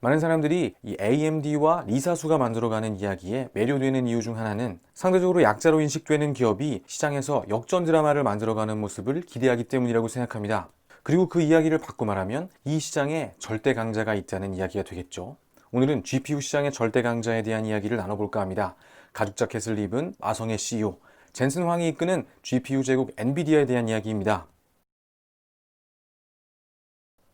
많은 사람들이 이 AMD와 리사수가 만들어가는 이야기에 매료되는 이유 중 하나는 상대적으로 약자로 인식되는 기업이 시장에서 역전 드라마를 만들어가는 모습을 기대하기 때문이라고 생각합니다. 그리고 그 이야기를 바꿔 말하면 이 시장에 절대 강자가 있다는 이야기가 되겠죠. 오늘은 GPU 시장의 절대 강자에 대한 이야기를 나눠볼까 합니다. 가죽 자켓을 입은 아성의 CEO 젠슨 황이 이끄는 GPU 제국 엔비디아에 대한 이야기입니다.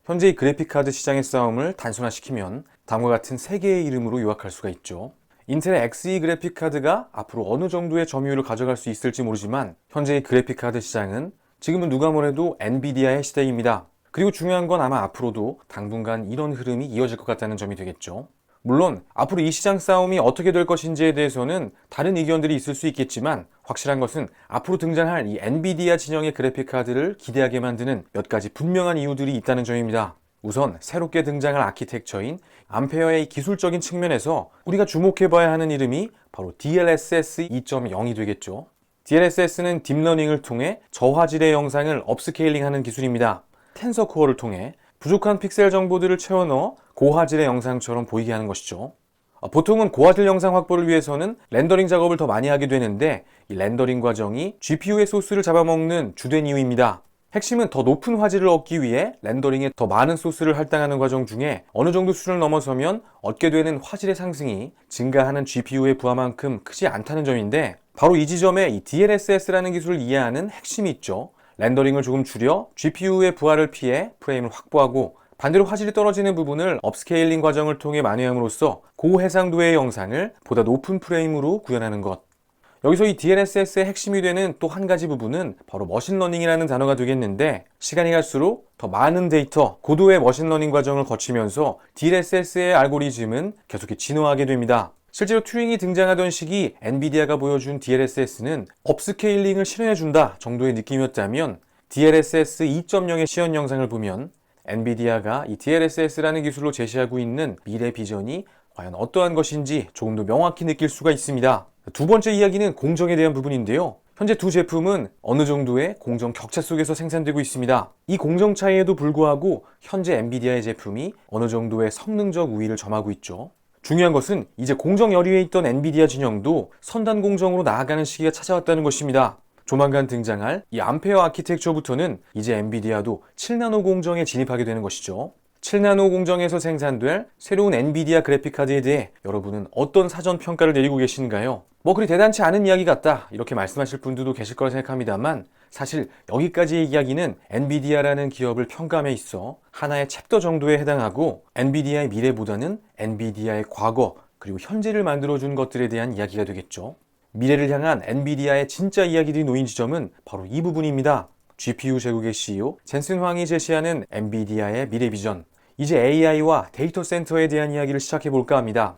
현재 의 그래픽카드 시장의 싸움을 단순화시키면 다음과 같은 세 개의 이름으로 요약할 수가 있죠. 인텔의 XE 그래픽카드가 앞으로 어느 정도의 점유율을 가져갈 수 있을지 모르지만 현재의 그래픽카드 시장은 지금은 누가 뭐래도 엔비디아의 시대입니다. 그리고 중요한 건 아마 앞으로도 당분간 이런 흐름이 이어질 것 같다는 점이 되겠죠. 물론 앞으로 이 시장 싸움이 어떻게 될 것인지에 대해서는 다른 의견들이 있을 수 있겠지만 확실한 것은 앞으로 등장할 이 엔비디아 진영의 그래픽 카드를 기대하게 만드는 몇 가지 분명한 이유들이 있다는 점입니다. 우선 새롭게 등장할 아키텍처인 암페어의 기술적인 측면에서 우리가 주목해봐야 하는 이름이 바로 DLSS 2.0이 되겠죠. DLSS는 딥러닝을 통해 저화질의 영상을 업스케일링하는 기술입니다. 텐서 코어를 통해 부족한 픽셀 정보들을 채워 넣어 고화질의 영상처럼 보이게 하는 것이죠. 아, 보통은 고화질 영상 확보를 위해서는 렌더링 작업을 더 많이 하게 되는데 이 렌더링 과정이 GPU의 소스를 잡아먹는 주된 이유입니다. 핵심은 더 높은 화질을 얻기 위해 렌더링에 더 많은 소스를 할당하는 과정 중에 어느 정도 수준을 넘어서면 얻게 되는 화질의 상승이 증가하는 GPU의 부하만큼 크지 않다는 점인데 바로 이 지점에 이 DLSS라는 기술을 이해하는 핵심이 있죠. 렌더링을 조금 줄여 GPU의 부하를 피해 프레임을 확보하고 반대로 화질이 떨어지는 부분을 업스케일링 과정을 통해 만회함으로써 고해상도의 영상을 보다 높은 프레임으로 구현하는 것. 여기서 이 DLSS의 핵심이 되는 또 한 가지 부분은 바로 머신러닝이라는 단어가 되겠는데 시간이 갈수록 더 많은 데이터, 고도의 머신러닝 과정을 거치면서 DLSS의 알고리즘은 계속해 진화하게 됩니다. 실제로 튜링이 등장하던 시기 엔비디아가 보여준 DLSS는 업스케일링을 실현해준다 정도의 느낌이었다면 DLSS 2.0의 시연 영상을 보면 엔비디아가 이 DLSS라는 기술로 제시하고 있는 미래 비전이 과연 어떠한 것인지 조금 더 명확히 느낄 수가 있습니다. 두 번째 이야기는 공정에 대한 부분인데요. 현재 두 제품은 어느 정도의 공정 격차 속에서 생산되고 있습니다. 이 공정 차이에도 불구하고 현재 엔비디아의 제품이 어느 정도의 성능적 우위를 점하고 있죠. 중요한 것은 이제 공정 열의에 있던 엔비디아 진영도 선단 공정으로 나아가는 시기가 찾아왔다는 것입니다. 조만간 등장할 이 암페어 아키텍처부터는 이제 엔비디아도 7나노 공정에 진입하게 되는 것이죠. 7나노 공정에서 생산될 새로운 엔비디아 그래픽카드에 대해 여러분은 어떤 사전 평가를 내리고 계신가요? 뭐 그리 대단치 않은 이야기 같다 이렇게 말씀하실 분들도 계실 거라 생각합니다만 사실 여기까지의 이야기는 엔비디아라는 기업을 평가함에 있어 하나의 챕터 정도에 해당하고 엔비디아의 미래보다는 엔비디아의 과거 그리고 현재를 만들어준 것들에 대한 이야기가 되겠죠. 미래를 향한 엔비디아의 진짜 이야기들이 놓인 지점은 바로 이 부분입니다. GPU 제국의 CEO 젠슨 황이 제시하는 엔비디아의 미래 비전. 이제 AI와 데이터 센터에 대한 이야기를 시작해 볼까 합니다.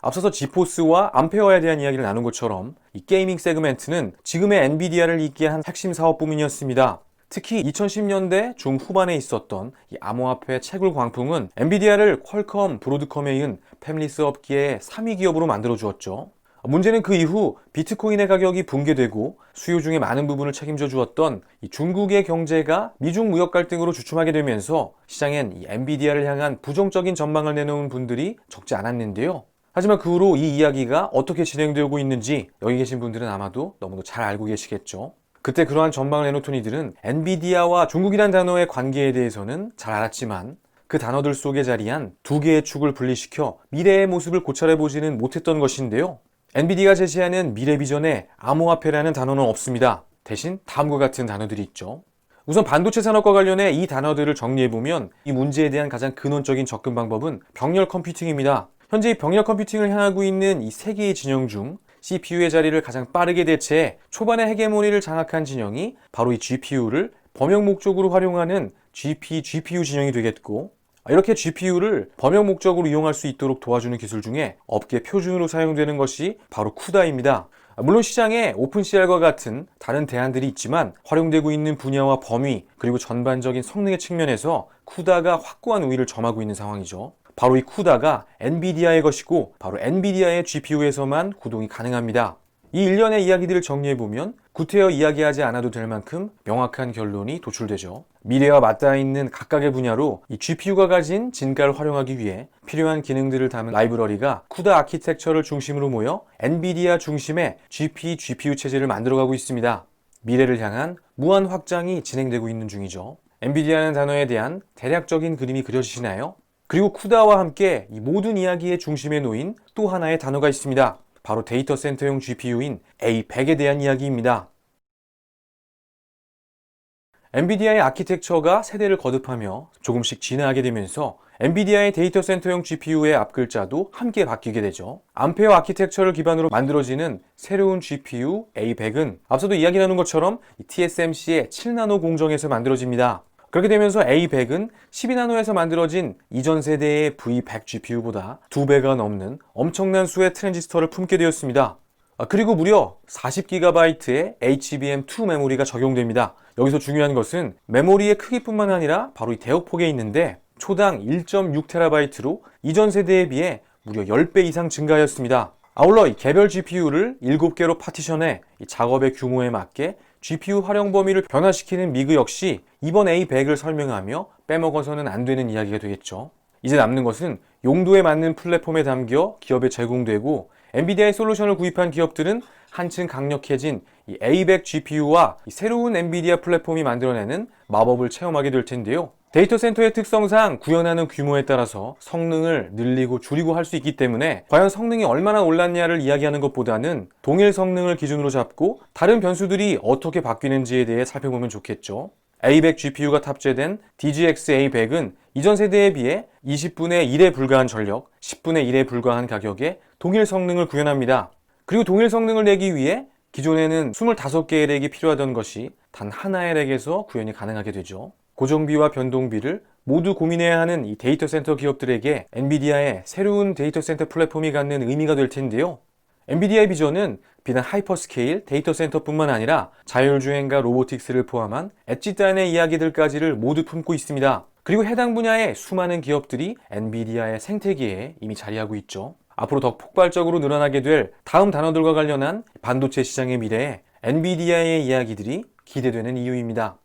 앞서서 지포스와 암페어에 대한 이야기를 나눈 것처럼 이 게이밍 세그멘트는 지금의 엔비디아를 잇게 한 핵심 사업 부문이었습니다. 특히 2010년대 중후반에 있었던 이 암호화폐 채굴 광풍은 엔비디아를 퀄컴, 브로드컴에 이은 패밀리스 업계의 3위 기업으로 만들어 주었죠. 문제는 그 이후 비트코인의 가격이 붕괴되고 수요 중에 많은 부분을 책임져 주었던 중국의 경제가 미중 무역 갈등으로 주춤하게 되면서 시장엔 이 엔비디아를 향한 부정적인 전망을 내놓은 분들이 적지 않았는데요. 하지만 그 후로 이 이야기가 어떻게 진행되고 있는지 여기 계신 분들은 아마도 너무도 잘 알고 계시겠죠. 그때 그러한 전망을 내놓던 이들은 엔비디아와 중국이란 단어의 관계에 대해서는 잘 알았지만 그 단어들 속에 자리한 두 개의 축을 분리시켜 미래의 모습을 고찰해보지는 못했던 것인데요. 엔비디아가 제시하는 미래 비전에 암호화폐라는 단어는 없습니다. 대신 다음과 같은 단어들이 있죠. 우선 반도체 산업과 관련해 이 단어들을 정리해보면 이 문제에 대한 가장 근원적인 접근 방법은 병렬 컴퓨팅입니다. 현재 이 병렬 컴퓨팅을 향하고 있는 이 세 개의 진영 중 CPU의 자리를 가장 빠르게 대체해 초반의 헤게모니를 장악한 진영이 바로 이 GPU를 범용 목적으로 활용하는 GP, GPU 진영이 되겠고 이렇게 GPU를 범용 목적으로 이용할 수 있도록 도와주는 기술 중에 업계 표준으로 사용되는 것이 바로 쿠다입니다. 물론 시장에 오픈CR과 같은 다른 대안들이 있지만 활용되고 있는 분야와 범위 그리고 전반적인 성능의 측면에서 쿠다가 확고한 우위를 점하고 있는 상황이죠. 바로 이 쿠다가 엔비디아의 것이고 바로 엔비디아의 GPU에서만 구동이 가능합니다. 이 일련의 이야기들을 정리해보면 구태여 이야기하지 않아도 될 만큼 명확한 결론이 도출되죠. 미래와 맞닿아 있는 각각의 분야로 이 GPU가 가진 진가를 활용하기 위해 필요한 기능들을 담은 라이브러리가 쿠다 아키텍처를 중심으로 모여 엔비디아 중심의 GP, GPU 체제를 만들어가고 있습니다. 미래를 향한 무한 확장이 진행되고 있는 중이죠. 엔비디아라는 단어에 대한 대략적인 그림이 그려지시나요? 그리고 쿠다와 함께 이 모든 이야기의 중심에 놓인 또 하나의 단어가 있습니다. 바로 데이터 센터용 GPU인 A100에 대한 이야기입니다. 엔비디아의 아키텍처가 세대를 거듭하며 조금씩 진화하게 되면서 엔비디아의 데이터 센터용 GPU의 앞글자도 함께 바뀌게 되죠. 암페어 아키텍처를 기반으로 만들어지는 새로운 GPU A100은 앞서도 이야기 나눈 것처럼 TSMC의 7나노 공정에서 만들어집니다. 그렇게 되면서 A100은 12나노에서 만들어진 이전 세대의 V100 GPU보다 2배가 넘는 엄청난 수의 트랜지스터를 품게 되었습니다. 아, 그리고 무려 40GB의 HBM2 메모리가 적용됩니다. 여기서 중요한 것은 메모리의 크기뿐만 아니라 바로 이 대역폭에 있는데 초당 1.6TB로 이전 세대에 비해 무려 10배 이상 증가하였습니다. 아울러 이 개별 GPU를 7개로 파티션해 작업의 규모에 맞게 GPU 활용 범위를 변화시키는 미그 역시 이번 A100을 설명하며 빼먹어서는 안 되는 이야기가 되겠죠. 이제 남는 것은 용도에 맞는 플랫폼에 담겨 기업에 제공되고 엔비디아의 솔루션을 구입한 기업들은 한층 강력해진 A100 GPU와 새로운 엔비디아 플랫폼이 만들어내는 마법을 체험하게 될 텐데요. 데이터 센터의 특성상 구현하는 규모에 따라서 성능을 늘리고 줄이고 할 수 있기 때문에 과연 성능이 얼마나 올랐냐를 이야기하는 것보다는 동일 성능을 기준으로 잡고 다른 변수들이 어떻게 바뀌는지에 대해 살펴보면 좋겠죠. A100 GPU가 탑재된 DGX A100은 이전 세대에 비해 20분의 1에 불과한 전력, 10분의 1에 불과한 가격에 동일 성능을 구현합니다. 그리고 동일 성능을 내기 위해 기존에는 25개의 렉이 필요하던 것이 단 하나의 렉에서 구현이 가능하게 되죠. 고정비와 변동비를 모두 고민해야 하는 이 데이터 센터 기업들에게 엔비디아의 새로운 데이터 센터 플랫폼이 갖는 의미가 될 텐데요. 엔비디아의 비전은 비단 하이퍼스케일 데이터 센터뿐만 아니라 자율주행과 로보틱스를 포함한 엣지 단의 이야기들까지를 모두 품고 있습니다. 그리고 해당 분야의 수많은 기업들이 엔비디아의 생태계에 이미 자리하고 있죠. 앞으로 더 폭발적으로 늘어나게 될 다음 단어들과 관련한 반도체 시장의 미래에 엔비디아의 이야기들이 기대되는 이유입니다.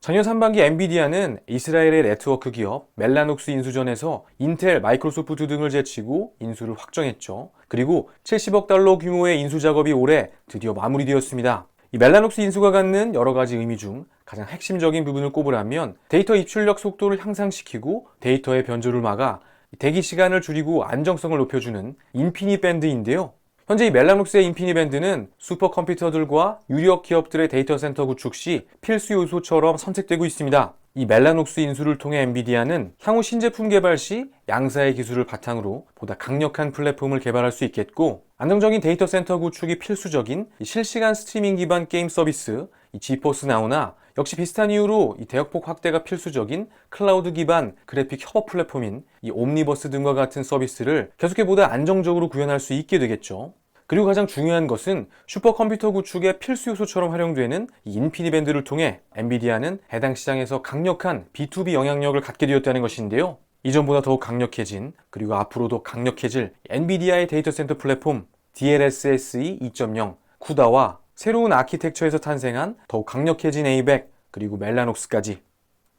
작년 상반기 엔비디아는 이스라엘의 네트워크 기업 멜라녹스 인수전에서 인텔, 마이크로소프트 등을 제치고 인수를 확정했죠. 그리고 70억 달러 규모의 인수 작업이 올해 드디어 마무리되었습니다. 이 멜라녹스 인수가 갖는 여러 가지 의미 중 가장 핵심적인 부분을 꼽으라면 데이터 입출력 속도를 향상시키고 데이터의 변조를 막아 대기 시간을 줄이고 안정성을 높여주는 인피니 밴드인데요. 현재 이 멜라녹스의 인피니밴드는 슈퍼컴퓨터들과 유력 기업들의 데이터 센터 구축 시 필수 요소처럼 선택되고 있습니다. 이 멜라녹스 인수를 통해 엔비디아는 향후 신제품 개발 시 양사의 기술을 바탕으로 보다 강력한 플랫폼을 개발할 수 있겠고 안정적인 데이터 센터 구축이 필수적인 실시간 스트리밍 기반 게임 서비스 지포스 나우나 역시 비슷한 이유로 이 대역폭 확대가 필수적인 클라우드 기반 그래픽 협업 플랫폼인 이 옴니버스 등과 같은 서비스를 계속해 보다 안정적으로 구현할 수 있게 되겠죠. 그리고 가장 중요한 것은 슈퍼컴퓨터 구축의 필수 요소처럼 활용되는 이 인피니밴드를 통해 엔비디아는 해당 시장에서 강력한 B2B 영향력을 갖게 되었다는 것인데요. 이전보다 더욱 강력해진 그리고 앞으로도 강력해질 엔비디아의 데이터 센터 플랫폼 DLSSE 2.0 쿠다와 새로운 아키텍처에서 탄생한 더욱 강력해진 A100 그리고 멜라녹스까지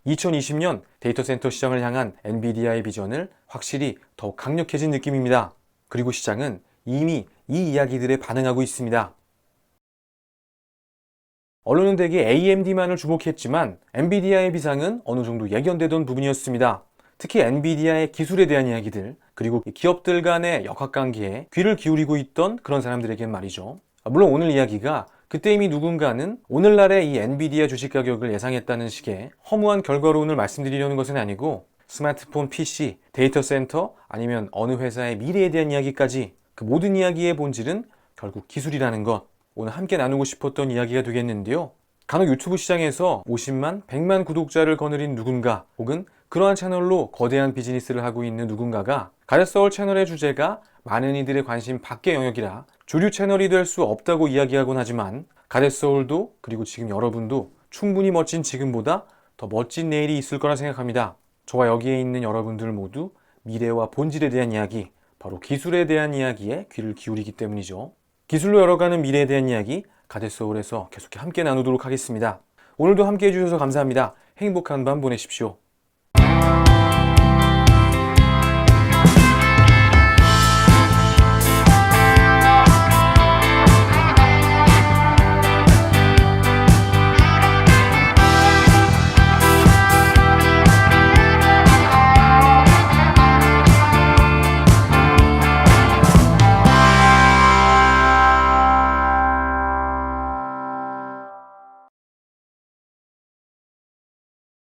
2020년 데이터 센터 시장을 향한 엔비디아의 비전을 확실히 더욱 강력해진 느낌입니다. 그리고 시장은 이미 이 이야기들에 반응하고 있습니다. 언론은 대개 AMD만을 주목했지만 엔비디아의 비상은 어느 정도 예견되던 부분이었습니다. 특히 엔비디아의 기술에 대한 이야기들, 그리고 기업들 간의 역학관계에 귀를 기울이고 있던 그런 사람들에겐 말이죠. 아, 물론 오늘 이야기가 그때 이미 누군가는 오늘날의 이 엔비디아 주식 가격을 예상했다는 식의 허무한 결과론을 말씀드리려는 것은 아니고 스마트폰, PC, 데이터 센터 아니면 어느 회사의 미래에 대한 이야기까지 그 모든 이야기의 본질은 결국 기술이라는 것 오늘 함께 나누고 싶었던 이야기가 되겠는데요. 간혹 유튜브 시장에서 50만, 100만 구독자를 거느린 누군가 혹은 그러한 채널로 거대한 비즈니스를 하고 있는 누군가가 가렛서울 채널의 주제가 많은 이들의 관심 밖의 영역이라 주류 채널이 될 수 없다고 이야기하곤 하지만 가렛서울도 그리고 지금 여러분도 충분히 멋진 지금보다 더 멋진 내일이 있을 거라 생각합니다. 저와 여기에 있는 여러분들 모두 미래와 본질에 대한 이야기, 바로 기술에 대한 이야기에 귀를 기울이기 때문이죠. 기술로 열어가는 미래에 대한 이야기 가데소울에서 계속 함께 나누도록 하겠습니다. 오늘도 함께 해주셔서 감사합니다. 행복한 밤 보내십시오.